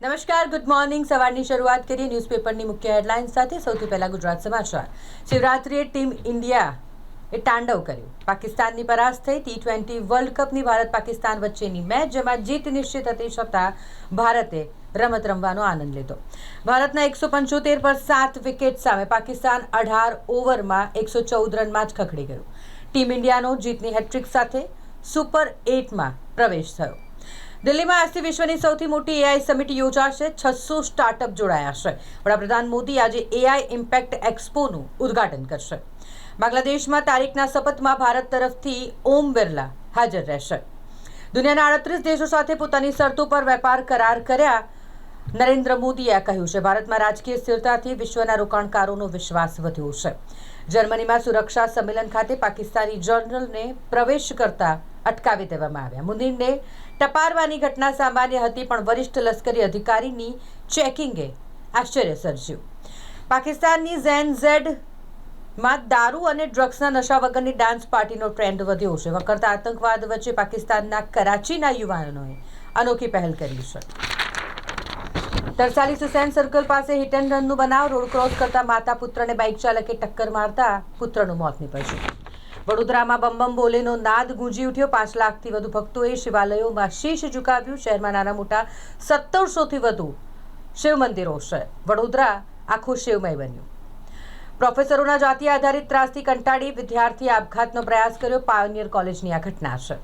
નમસ્કાર good morning સવારની શરૂઆત કરીએ ન્યૂઝપેપરની મુખ્ય હેડલાઇન સાથે. સૌથી પહેલા ગુજરાત સમાચાર. શિવરાત્રિએ ટીમ ઇન્ડિયા એ તાંડવ કર્યું. પાકિસ્તાનની પરાસ્ત થઈ ટી ટ્વેન્ટી વર્લ્ડ કપની ભારત પાકિસ્તાન વચ્ચેની મેચ જેમાં જીત નિશ્ચિત હતી છતાં ભારતે રમત રમવાનો આનંદ લીધો. ભારતના એકસો પંચોતેર પર સાત વિકેટ સામે પાકિસ્તાન અઢાર ઓવરમાં એકસો ચૌદ રનમાં જ ખખડી ગયું. ટીમ ઇન્ડિયાનો જીતની હેટ્રિક સાથે સુપર એટમાં પ્રવેશ થયો. દિલ્હીમાં આજથી વિશ્વની સૌથી મોટી એઆઈ સમિટ યોજાશે. છસો સ્ટાર્ટઅપ જોડાયા છે વડાપ્રધાન મોદી આજે એઆઈ ઇમ્પેક્ટ એક્સપોનું ઉદ્ઘાટન કરશે. બાંગ્લાદેશમાં તારીખના શપથમાં ભારત તરફથી ઓમ બિરલા હાજર રહેશે. દુનિયાના આડત્રીસ દેશો સાથે પોતાની શરતો પર વેપાર કરાર કર્યા. નરેન્દ્ર મોદીએ કહ્યું છે. ભારતમાં રાજકીય સ્થિરતાથી વિશ્વના રોકાણકારોનો વિશ્વાસ વધ્યો છે. જર્મનીમાં સુરક્ષા સંમેલન ખાતે પાકિસ્તાની જનરલને પ્રવેશ કરતા અટકાવી દેવામાં આવ્યા. મુનીરને ટપારવાની ઘટના સામાન્ય હતી, પણ વરિષ્ઠ લશ્કરી અધિકારીની ચેકિંગે આશ્ચર્ય સર્જ્યું. પાકિસ્તાનની ઝેન ઝેડમાં દારૂ અને ડ્રગ્સના નશા વગરની ડાન્સ પાર્ટીનો ટ્રેન્ડ વધ્યો. છે વકરતા આતંકવાદ વચ્ચે પાકિસ્તાનના કરાચીના યુવાનોએ અનોખી પહેલ કરી છે. તરસાલી સુસેન સર્કલ પાસે હિટ એન્ડ રનનું બનાવ. રોડ ક્રોસ કરતા માતા પુત્રને બાઇક ચાલકે ટક્કર મારતા પુત્રનું મોત નીપજ્યું. વડોદરામાં બમ બમ બોલેનો નાદ ગુંજી ઉઠ્યો. પાંચ લાખથી વધુ ભક્તોએ શિવાલયોમાં શીશ ઝુકાવ્યું. શહેરમાં નાના મોટા સત્તરસોથી વધુ શિવ મંદિરો છે. વડોદરા આખું શિવમય બન્યું. પ્રોફેસરોના જાતિ આધારિત ત્રાસથી કંટાળી વિદ્યાર્થીએ આપઘાતનો પ્રયાસ કર્યો. પાયોનિયર કોલેજની આ ઘટના છે.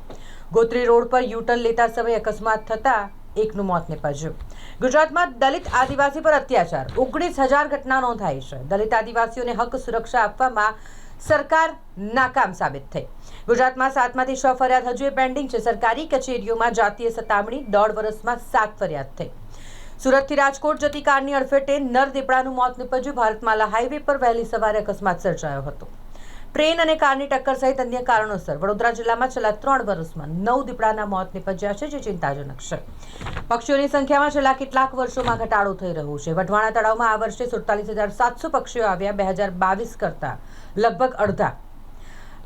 ગોત્રી રોડ પર યુટર્ન લેતા સમયે અકસ્માત થતા એકનું મોત નીપજ્યું. ગુજરાતમાં દલિત આદિવાસી પર અત્યાચાર. ઓગણીસ હજાર ઘટના નોંધાઈ છે. દલિત આદિવાસીઓને હક સુરક્ષા આપવામાં સરકાર નાકામ સાબિત થઈ. ગુજરાતમાં સાતમાંથી છ ફરિયાદ હજુ પેન્ડિંગ છે. સરકારી કચેરીઓમાં જાતીય સતામણી દોઢ વર્ષમાં સાત ફરિયાદ થઈ. સુરતથી રાજકોટ જતી કારની અડફેટે નર દીપડાનું મોત નીપજ્યું. ભારતમાલા હાઈવે પર વહેલી સવારે અકસ્માત સર્જાયો હતો. ટ્રેન અને કારની ટક્કર સહિત અન્ય કારણોસર વડોદરા જિલ્લામાં છેલ્લા ત્રણ વર્ષમાં નવ દીપડાના મોત નિપજ્યા છે, જે ચિંતાજનક છે. પક્ષીઓની સંખ્યામાં છેલ્લા કેટલાક વર્ષોમાં ઘટાડો થઈ રહ્યો છે. વઢવાણા તળાવમાં આ વર્ષે સુડતાલીસ હજાર સાતસો પક્ષીઓ આવ્યા, બે હજાર બાવીસ કરતાં લગભગ અડધા.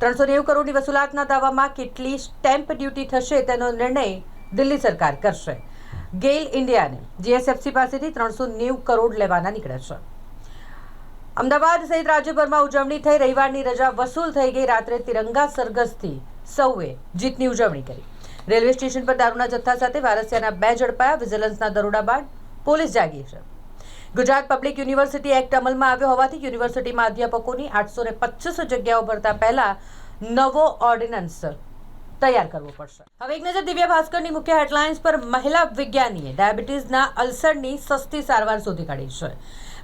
ત્રણસો નેવું કરોડની વસૂલાતના દાવામાં કેટલી સ્ટેમ્પ ડ્યુટી થશે તેનો નિર્ણય દિલ્હી સરકાર કરશે. ગેઇલ ઇન્ડિયાને જીએસએફસી પાસેથી ત્રણસો નેવું કરોડ લેવાના નીકળ્યા છે. અમદાવાદ સહિત રાજ્યભરમાં ઉજવણી થઈ. રવિવારની રજા વસૂલ થઈ ગઈ. રાત્રે તિરંગા સરઘસથી સૌએ જીતની ઉજવણી કરી. રેલવે સ્ટેશન પર દારૂના જથ્થા સાથે વારસિયાના બે ઝડપાયા. વિજિલન્સના દરોડા બાદ પોલીસ જાગી છે. ગુજરાત પબ્લિક યુનિવર્સિટી એક્ટ અમલમાં આવ્યો હોવાથી યુનિવર્સિટીમાં અધ્યાપકોની આઠસો ને જગ્યાઓ ભરતા પહેલા નવો ઓર્ડિનન્સ તૈયાર કરવો પડશે. હવે એક નજર દિવ્ય ભાસ્કરની મુખ્ય હેડલાઇન્સ પર મહિલા વિજ્ઞાનીએ ડાયાબિટીસના અલ્સરની સસ્તી સારવાર શોધી કાઢી છે.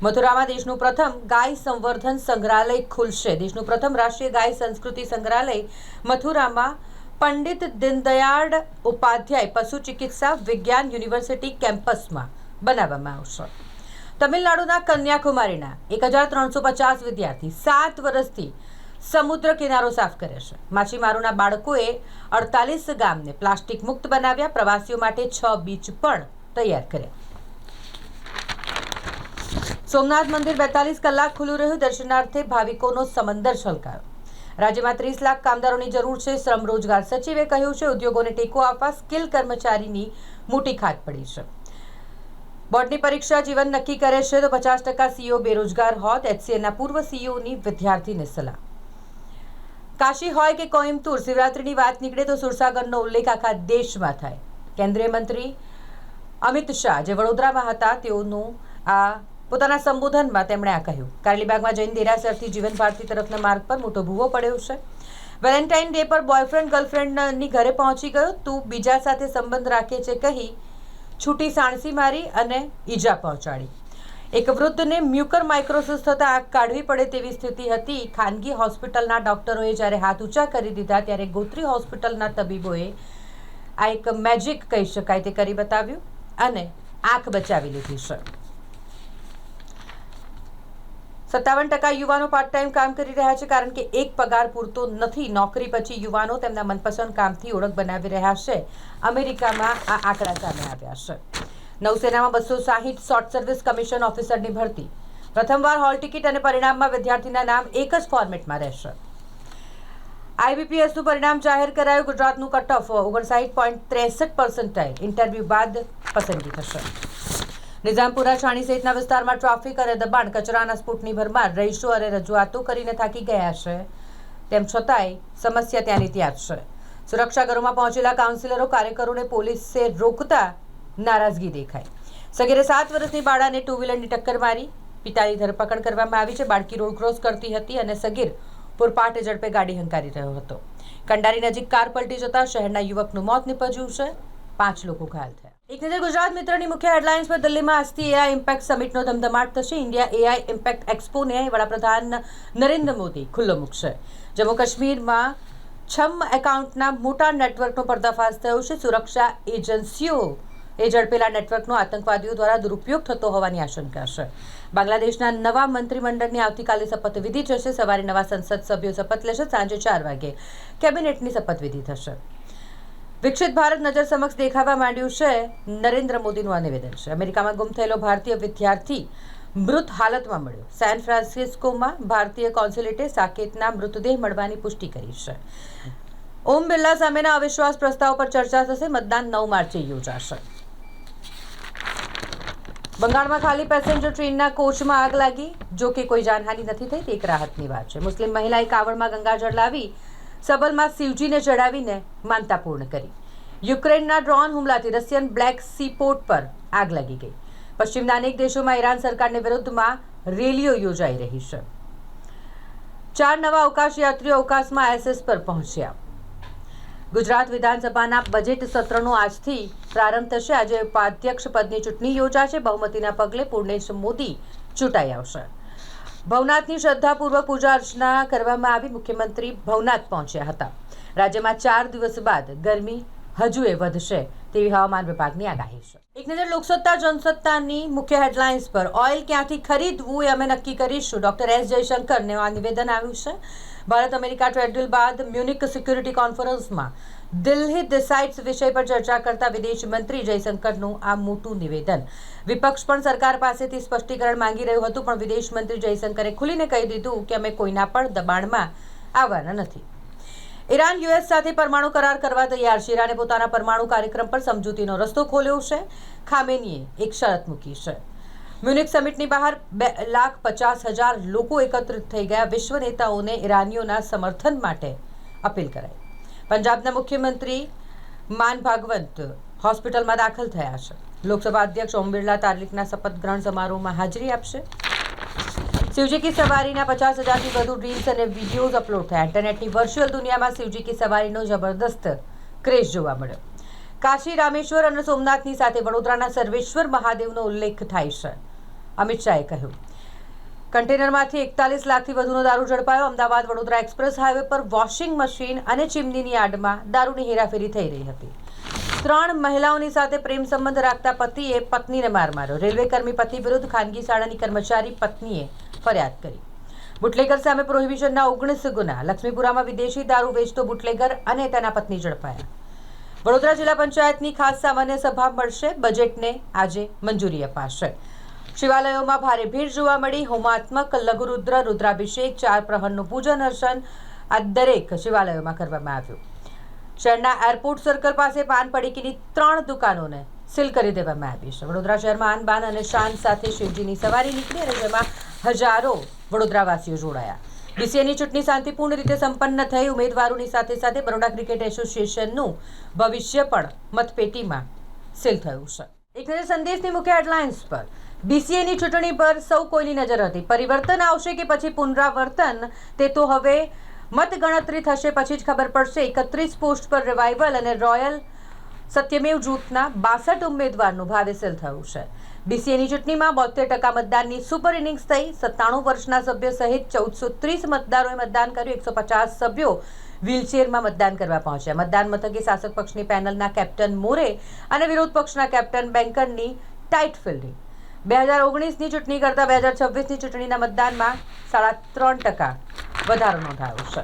મથુરામાં દેશનું પ્રથમ ગાય સંવર્ધન સંગ્રહાલય ખુલશે. દેશનું પ્રથમ રાષ્ટ્રીય ગાય સંસ્કૃતિ સંગ્રહાલય મથુરામાં પંડિત દીનદયાળ ઉપાધ્યાય પશુ ચિકિત્સા વિજ્ઞાન યુનિવર્સિટી કેમ્પસમાં બનાવવામાં આવશે. તમિલનાડુના કન્યાકુમારીના એક હજાર ત્રણસો પચાસ વિદ્યાર્થી સાત વર્ષથી સમુદ્ર કિનારો સાફ કરે છે. માછીમારોના બાળકોએ અડતાલીસ ગામને પ્લાસ્ટિક મુક્ત બનાવ્યા. પ્રવાસીઓ માટે છ બીચ પણ તૈયાર કર્યા. સોમનાથ મંદિર બેતાલીસ કલાક ખુલ્લું રહ્યું. દર્શનાર્થે ભાવિકોનો સમંદર છલકાયો. રાજ્યમાં ત્રીસ લાખ કામદારોની જરૂર છે. શ્રમ રોજગાર સચિવે કહ્યું છે, ઉદ્યોગોને ટેકો આપવા સ્કિલ કર્મચારીની મોટી ખાત પડી છે. બોર્ડની પરીક્ષા જીવન નક્કી કરે છે તો પચાસ ટકા સીઓ બેરોજગાર હોત. એચસીએના પૂર્વ સીઓની વિદ્યાર્થીને સલાહ. કાશી હોય કે કોઇમ્બતુર, શિવરાત્રીની વાત નીકળે તો સુરસાગરનો ઉલ્લેખ આખા દેશમાં થાય. કેન્દ્રીય મંત્રી અમિત શાહ જે વડોદરામાં હતા, તેઓનું આ પોતાના સંબોધનમાં તેમણે આ કહ્યું. કારલીબાગમાં જૈન દેરાસરથી જીવન ભારતી તરફના માર્ગ પર મોટો ભૂવો પડ્યો છે. વેલેન્ટાઇન ડે પર બોયફ્રેન્ડ, ગર્લફ્રેન્ડની ઘરે પહોંચી ગયો. તું બીજા સાથે સંબંધ રાખે છે કહી છૂટી સાણસી મારી અને ઈજા પહોંચાડી. એક વૃદ્ધને મ્યુકર માઇક્રોસિસ થતાં આગ કાઢવી પડે તેવી સ્થિતિ હતી. ખાનગી હોસ્પિટલના ડોક્ટરોએ જ્યારે હાથ ઊંચા કરી દીધા ત્યારે ગોત્રી હોસ્પિટલના તબીબોએ આ એક મેજિક કહી શકાય તે કરી બતાવ્યું અને આંખ બચાવી લીધી છે. સત્તાવન ટકા યુવાનો પાર્ટ ટાઈમ કામ કરી રહ્યા છે કારણ કે એક પગાર પૂરતો નથી. નોકરી પછી યુવાનો તેમના મનપસંદ કામથી ઓળખ બનાવી રહ્યા છે. અમેરિકામાં આ આંકડા સામે આવ્યા છે. નૌસેનામાં બસો સાહીઠ શોર્ટ સર્વિસ કમિશન ઓફિસરની ભરતી. પ્રથમવાર હોલ ટિકિટ અને પરિણામમાં વિદ્યાર્થીના નામ એક જ ફોર્મેટમાં રહેશે. આઈબીપીએસનું પરિણામ જાહેર કરાયું. ગુજરાતનું કટ ઓફ ઓગણસાઠ પોઈન્ટ ત્રેસઠ પર્સન્ટાઇલ ઇન્ટરવ્યૂ બાદ પસંદગી થશે. નિઝામપુરા, છાણી સહિતના વિસ્તારમાં ટ્રાફિક અને દબાણ કચરાના સ્ફૂટની ભરમાર રહીશો અને રજૂઆતો કરીને થાકી ગયા છે. તેમ છતાંય સમસ્યા ત્યાંની ત્યાં છે. સુરક્ષા ઘરોમાં પહોંચેલા કાઉન્સિલરો, કાર્યકરોને પોલીસે રોકતા નારાજગી દેખાઈ. સગીરે સાત વર્ષની બાળાને ટુ વ્હીલરની ટક્કર મારી, પિતાની ધરપકડ કરવામાં આવી છે. બાળકી રોડ ક્રોસ કરતી હતી અને સગીર પુરપાટે ઝડપે ગાડી હંકારી રહ્યો હતો. કંડારી નજીક કાર પલટી જતા શહેરના યુવકનું મોત નીપજ્યું છે. પાંચ લોકો ઘાયલ થયા. એક નજર ગુજરાત મિત્રની મુખ્ય હેડલાઇન્સ પર દિલ્હીમાં આજથી એઆઈ ઇમ્પેક્ટ સમિટનો ધમધમાટ થશે. ઇન્ડિયા એઆઈ ઇમ્પેક્ટ એક્સપોને વડાપ્રધાન નરેન્દ્ર મોદી ખુલ્લો મૂકશે. જમ્મુ કાશ્મીરમાં છમ એકાઉન્ટના મોટા નેટવર્કનો પર્દાફાશ થયો છે. સુરક્ષા એજન્સીઓ એ ઝડપેલા નેટવર્કનો આતંકવાદીઓ દ્વારા દુરુપયોગ થતો હોવાની આશંકા છે. બાંગ્લાદેશના નવા મંત્રીમંડળની આવતીકાલે શપથવિધિ થશે. સવારે નવા સંસદ સભ્યો શપથ લેશે. સાંજે ચાર વાગે કેબિનેટની શપથવિધિ થશે. વિકસિત ભારત નજર સમક્ષ દેખાવા માંડ્યું છે નરેન્દ્ર મોદીનું આ નિવેદન છે. અમેરિકામાં ગુમ થયેલો ભારતીય વિદ્યાર્થી મૃત હાલતમાં મળ્યો. સેન ફ્રાન્સિસ્કોમાં ભારતીય કોન્સ્યુલેટે સાકેતના મૃતદેહ મળવાની પુષ્ટિ કરી છે. ઓમ બિરલા સામેના અવિશ્વાસ પ્રસ્તાવ પર ચર્ચા થશે. મતદાન નવ માર્ચે યોજાશે. બંગાળમાં ખાલી પેસેન્જર ટ્રેનના કોચમાં આગ લાગી. જો કે કોઈ જાનહાની નથી થઈ, તે એક રાહતની વાત છે. મુસ્લિમ મહિલાએ કાવડમાં ગંગાજળ લાવી સબલમાં શિવજીને ચડાવીને માનતા પૂર્ણ કરી. યુક્રેનના ડ્રોન હુમલાથી રશિયન બ્લેક સી પોર્ટ પર આગ લાગી ગઈ. પશ્ચિમના અનેક દેશોમાં ઈરાન સરકારની વિરુદ્ધમાં રેલીઓ યોજાઈ રહી છે. ચાર નવા અવકાશ યાત્રીઓ અવકાશમાં એસએસ પર પહોંચ્યા. ગુજરાત વિધાનસભાના બજેટ સત્રનો આજથી પ્રારંભ થશે. આજે ઉપાધ્યક્ષ પદની ચૂંટણી યોજાશે. બહુમતીના પગલે પૂર્ણેશ મોદી ચૂંટાઈ આવશે. ભવનાથની શ્રદ્ધાપૂર્વક પૂજા અર્ચના કરવામાં આવી. મુખ્યમંત્રી ભવનાથ પહોંચ્યા હતા. રાજ્યમાં ચાર દિવસ બાદ ગરમી હજુ એ વધશે તેવી હવામાન વિભાગની આગાહી છે. એક નજર લોકસત્તા, જનસત્તાની મુખ્ય હેડલાઇન્સ પર ઓઇલ ક્યાંથી ખરીદવું એ અમે નક્કી કરીશું. ડોક્ટર એસ જયશંકરને આ નિવેદન આવ્યું છે. ભારત અમેરિકા ટ્રેડ બાદ મ્યુનિક સિક્યુરિટી કોન્ફરન્સમાં દિલ્હી ડિસાઇડ્સ વિષય પર ચર્ચા કરતા વિદેશ મંત્રી જયશંકરનું આ મોટું નિવેદન. વિપક્ષ પણ સરકાર પાસેથી સ્પષ્ટીકરણ માંગી રહ્યું હતું, પણ વિદેશ મંત્રી જયશંકરે ખુલીને કહી દીધું કે અમે કોઈના પણ દબાણમાં આવવાના નથી. ઈરાન, યુએસ સાથે પરમાણુ કરાર કરવા તૈયાર છે. ઈરાને પોતાના પરમાણુ કાર્યક્રમ પર સમજૂતીનો રસ્તો ખોલ્યો છે. ખામેનીએ એક શરત મૂકી છે. મ્યુનિક સમિટની બહાર બે લાખ પચાસ હજાર લોકો એકત્રિત થઈ ગયા. વિશ્વ નેતાઓને ઈરાનીઓના સમર્થન માટે અપીલ કરાઈ. પંજાબના મુખ્યમંત્રી માન ભાગવંત હોસ્પિટલમાં દાખલ થયા છે. લોકસભા અધ્યક્ષ ઓમ બિરલા તારીખના શપથ ગ્રહણ સમારોહમાં હાજરી આપશે. શિવજી કી સવારીના પચાસ હજારથી વધુ રીલ્સ અને વિડીયોઝ અપલોડ થયા. ઇન્ટરનેટની વર્ચ્યુઅલ દુનિયામાં શિવજી કી સવારીનો જબરદસ્ત ક્રેઝ જોવા મળ્યો. કાશી રામેશ્વર અને સોમનાથની સાથે વડોદરાના સર્વેશ્વર મહાદેવનો ઉલ્લેખ થાય છે. અમિત શાહે કહ્યું કન્ટેનરમાંથી એકતાલીસ લાખથી વધુનો દારૂ ઝડપાયો. અમદાવાદ વડોદરા એક્સપ્રેસ હાઈવે પર વોશિંગ મશીન અને ચીમનીની આડમાં દારૂની હેરાફેરી થઈ રહી હતી. ત્રણ મહિલાઓની સાથે પ્રેમ સંબંધ રાખતા પતિએ પત્નીને માર માર્યો. રેલવે કર્મી પતિ વિરુદ્ધ ખાનગી શાળાની કર્મચારી પત્નીએ ફરિયાદ કરી. બુટલેગર સામે પ્રોહિબિશનના ઓગણીસ ગુના. લક્ષ્મીપુરામાં વિદેશી દારૂ વેચતો બુટલેગર અને તેના પત્ની ઝડપાયા. વડોદરા જિલ્લા પંચાયતની ખાસ સામાન્ય સભા મળશે. બજેટને આજે મંજૂરી અપાશે. શિવાલયોમાં ભારે ભીડ જોવા મળી. હોમાત્મક લઘુરુદ્ર, રુદ્રાભિષેક, ચાર પ્રહરનું પૂજન અર્ચન આ દરેક શિવાલયોમાં કરવામાં આવ્યું. શહેરના એરપોર્ટ સર્કલ પાસે પાન પડીકીની ત્રણ દુકાનોને સીલ કરી દેવામાં આવી છે. વડોદરા શહેરમાં આન બાન અને શાન સાથે શિવજીની સવારી નીકળી અને જેમાં હજારો વડોદરાવાસીઓ જોડાયા. બીસીએની ચૂંટણી શાંતિપૂર્ણ રીતે સંપન્ન થઈ. ઉમેદવારોની સાથે સાથે બરોડા ક્રિકેટ એસોસિએશનનું ભવિષ્ય પણ મતપેટીમાં સીલ થયું છે. એક નજર સંદેશની મુખ્ય હેડલાઇન્સ પર. બીસીએની ચૂંટણી પર સૌ કોઈની નજર હતી. પરિવર્તન આવશે કે પછી પુનરાવર્તન? તે તો હવે મતગણતરી થશે, પછી જ ખબર પડશે. એકત્રીસ પોસ્ટ પર રિવાઇવલ અને રોયલ સત્યમેવ જૂથના બાસઠ ઉમેદવારનું ભાવેસેલ થયું છે. બીસીએની ચૂંટણીમાં બોતેર ટકા મતદાનની સુપર ઇનિંગ્સ થઈ. સત્તાણું વર્ષના સભ્ય સહિત ચૌદસો ત્રીસ મતદારોએ મતદાન કર્યું. એકસો પચાસ સભ્યો વ્હીલચેરમાં મતદાન કરવા પહોંચ્યા. મતદાન મથકે શાસક પક્ષની પેનલના કેપ્ટન મોરે અને વિરોધ પક્ષના કેપ્ટન બેન્કરની ટાઇટ ફિલ્ડિંગ બે હજાર ઓગણીસની ચૂંટણી કરતાં બે હજાર છવ્વીસની ચૂંટણીના મતદાનમાં સાડા ત્રણ ટકા વધારો નોંધાયો છે.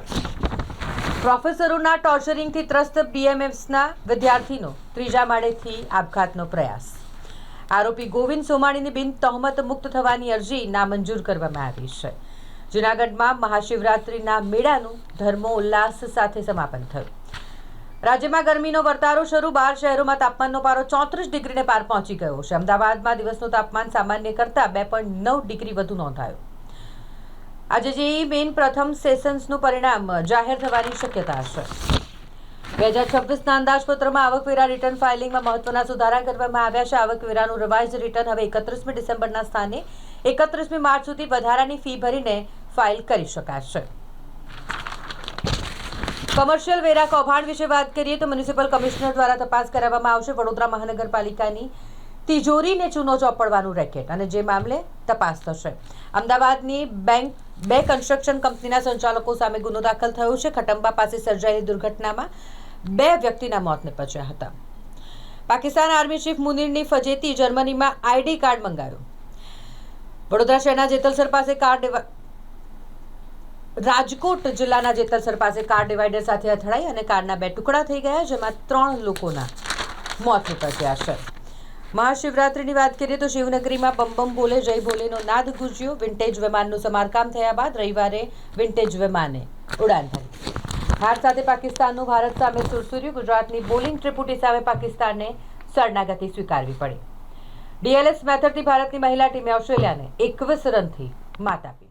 પ્રોફેસરોના ટોર્ચરિંગથી ત્રસ્ત બીએમએફના વિદ્યાર્થીનો ત્રીજા માળેથી આપઘાતનો પ્રયાસ. આરોપી ગોવિંદ સોમાણીની બિન તહોમત મુક્ત થવાની અરજી નામંજૂર કરવામાં આવી છે. જૂનાગઢમાં મહાશિવરાત્રિના મેળાનું ધર્મો ઉલ્લાસ સાથે સમાપન થયું. રાજ્યમાં ગરમીનો વર્તારો શરૂ. બાર શહેરોમાં તાપમાનનો પારો ચોત્રીસ ડિગ્રીને પાર પહોંચી ગયો છે. અમદાવાદમાં દિવસનું તાપમાન સામાન્ય કરતાં બે પોઈન્ટ નવ ડિગ્રી વધુ નોંધાયું. આજે જેઈ મેઇન પ્રથમ સેશન્સનું પરિણામ જાહેર થવાની શક્યતા છે. બે હજાર છવ્વીસના અંદાજપત્રમાં આવકવેરા રિટર્ન ફાઇલિંગમાં મહત્વના સુધારા કરવામાં આવ્યા છે. આવકવેરાનું રિવાઇઝ રિટર્ન હવે એકત્રીસમી ડિસેમ્બરના સ્થાને એકત્રીસમી માર્ચ સુધી વધારાની ફી ભરીને ફાઇલ કરી શકાશે. કમર્શિયલ વેરા કૌભાંડ વિશે વાત કરીએ તો મ્યુનિસિપલ કમિશનર દ્વારા તપાસ કરાવવામાં આવશે. વડોદરા મહાનગરપાલિકાની તિજોરીને ચૂનો ચોપડવાનું રેકેટ અને જે મામલે તપાસ થશે. અમદાવાદની બેંક, બે કન્સ્ટ્રક્શન કંપનીના સંચાલકો સામે ગુનો દાખલ થયો છે. ખટંબા પાસે સર્જાયેલી દુર્ઘટનામાં બે વ્યક્તિના મોત નીપજ્યા હતા. પાકિસ્તાન આર્મી ચીફ મુનિરની ફજેતી જર્મનીમાં આઈડી કાર્ડ મંગાવ્યું વડોદરા શહેરના જેતલસર પાસે કાર ડિવા- રાજકોટ જિલ્લાના જેતલસર પાસે કાર ડિવાઈડર સાથે અથડાઈ અને કારના બે ટુકડા થઈ ગયા, જેમાં ત્રણ લોકોના મોત નીપજ્યા છે. મહાશિવરાત્રિની વાત કરીએ તો શિવનગરીમાં બમ બમ બોલે, જય ભોલેનો નાદ ગુજ્યો. વિન્ટેજ વિમાનનું સમારકામ થયા બાદ રવિવારે વિન્ટેજ વિમાને ઉડાન ભરી. હાર સાથે પાકિસ્તાનનું ભારત સામે સુરસુર્યું. ગુજરાતની બોલિંગ ત્રિપુટી સામે પાકિસ્તાનને શરણાગતિ સ્વીકારવી પડી. ડીએલએસ મેથડથી ભારતની મહિલા ટીમે ઓસ્ટ્રેલિયાને એકવીસ રનથી માત આપી.